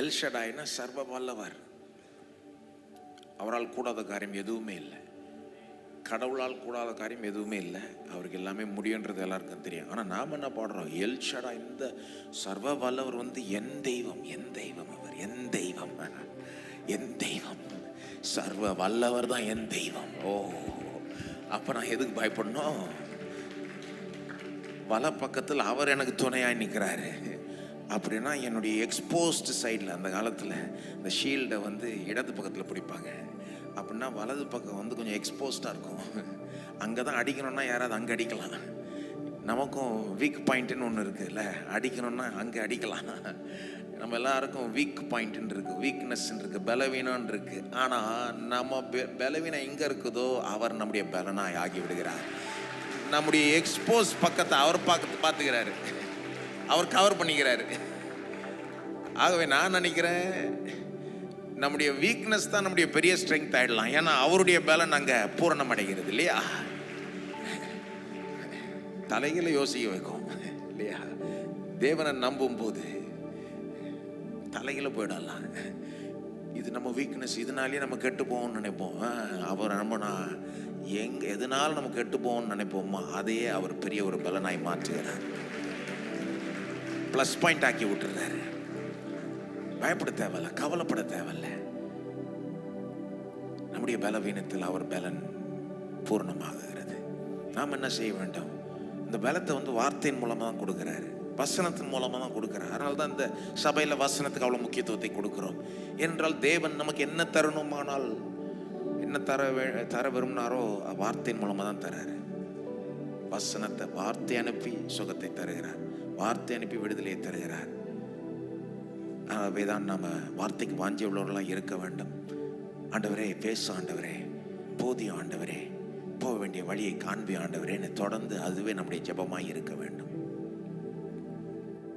எல்ஷடாய்னா சர்வ வல்லவர். அவரால் கூடாத காரியம் எதுவுமே இல்லை. கடவுளால் கூடாத காரியம் எதுவுமே இல்லை. அவருக்கு எல்லாமே முடியுன்றது எல்லாருக்கும் தெரியும். ஆனால் நாம் என்ன பாடுறோம்? எல்ஷடா இந்த சர்வ வல்லவர் வந்து என் தெய்வம் என் தெய்வம் அவர் என் தெய்வம். என் தெய்வம். சர்வ வல்லவர் தான் என் தெய்வம். ஓ அப்போ நான் எதுக்கு பயப்படணும்? வல பக்கத்தில் அவர் எனக்கு துணையாக நிற்கிறாரு அப்படின்னா என்னுடைய எக்ஸ்போஸ்டு சைடில் அந்த காலத்தில் இந்த ஷீல்டை வந்து இடது பக்கத்தில் பிடிப்பாங்க. அப்படின்னா வலது பக்கம் வந்து கொஞ்சம் எக்ஸ்போஸ்டாக இருக்கும். அங்கே தான் அடிக்கணும்னா யாராவது அங்கே அடிக்கலாம். நமக்கும் வீக் பாயிண்ட்டுன்னு ஒன்று இருக்குல்ல அடிக்கணும்னா அங்கே அடிக்கலாம். நம்ம எல்லாருக்கும் வீக் பாயிண்ட்டுன்னு இருக்குது வீக்னஸ்ன்னு இருக்குது பலவீனம்னு இருக்குது ஆனால் நம்ம பெ- பலவீனம் எங்கே இருக்குதோ அவர் நம்முடைய பலனாய் ஆகி விடுகிறார் நம்முடைய எக்ஸ்போஸ் பக்கத்தை அவர் பார்க்க பார்த்துக்கிறாரு. அவர் கவர் பண்ணிக்கிறாரு. ஆகவே நான் நினைக்கிறேன் நம்முடைய வீக்னஸ் தான் நம்முடைய பெரிய ஸ்ட்ரென்த் ஆயிடலாம். ஏன்னா அவருடைய பலன் அங்கே பூரணம் அடைகிறது இல்லையா? தலைகளை யோசிக்க வைக்கும் இல்லையா? தேவனை நம்பும் போது தலைகளை போயிடலாம். இது நம்ம வீக்னஸ் இதனாலேயே நம்ம கெட்டு போவோம்னு நினைப்போம் அவர் நம்பினா எங்க எதனால நம்ம கெட்டு போவோம்னு நினைப்போமா அதையே அவர் பெரிய ஒரு பலனாய் மாற்றுகிறார். ப்ளஸ் பாயிண்ட் ஆக்கி விட்டுறாரு. பயப்பட தேவையில்ல கவலைப்பட தேவையில்ல. நம்முடைய பலவீனத்தில் அவர் பலன் பூர்ணமாகுகிறது நாம் என்ன செய்ய வேண்டும்? இந்த பலத்தை வந்து வார்த்தையின் மூலமாக தான் கொடுக்குறாரு. வசனத்தின் மூலமாக தான் கொடுக்குறாரு. அதனால தான் இந்த சபையில் வசனத்துக்கு அவ்வளோ முக்கியத்துவத்தை கொடுக்குறோம். என்றால் தேவன் நமக்கு என்ன தரணுமானால் என்ன தர வே- தர விரும்பினாரோ வார்த்தையின் மூலமாக தான் தராரு. வசனத்தை வார்த்தை அனுப்பி சுகத்தை தருகிறார். வார்த்தை அனுப்பி விடுதலையை தருகிறார். ஆகவே தான் நம்ம வார்த்தைக்கு வாஞ்சி உள்ளவர்களாம் இருக்க வேண்டும். ஆண்டவரே பேச ஆண்டவரே போதிய ஆண்டவரே போக வேண்டிய வழியை காண்பி ஆண்டவரேன்னு தொடர்ந்து அதுவே நம்முடைய ஜபமாக இருக்க வேண்டும்.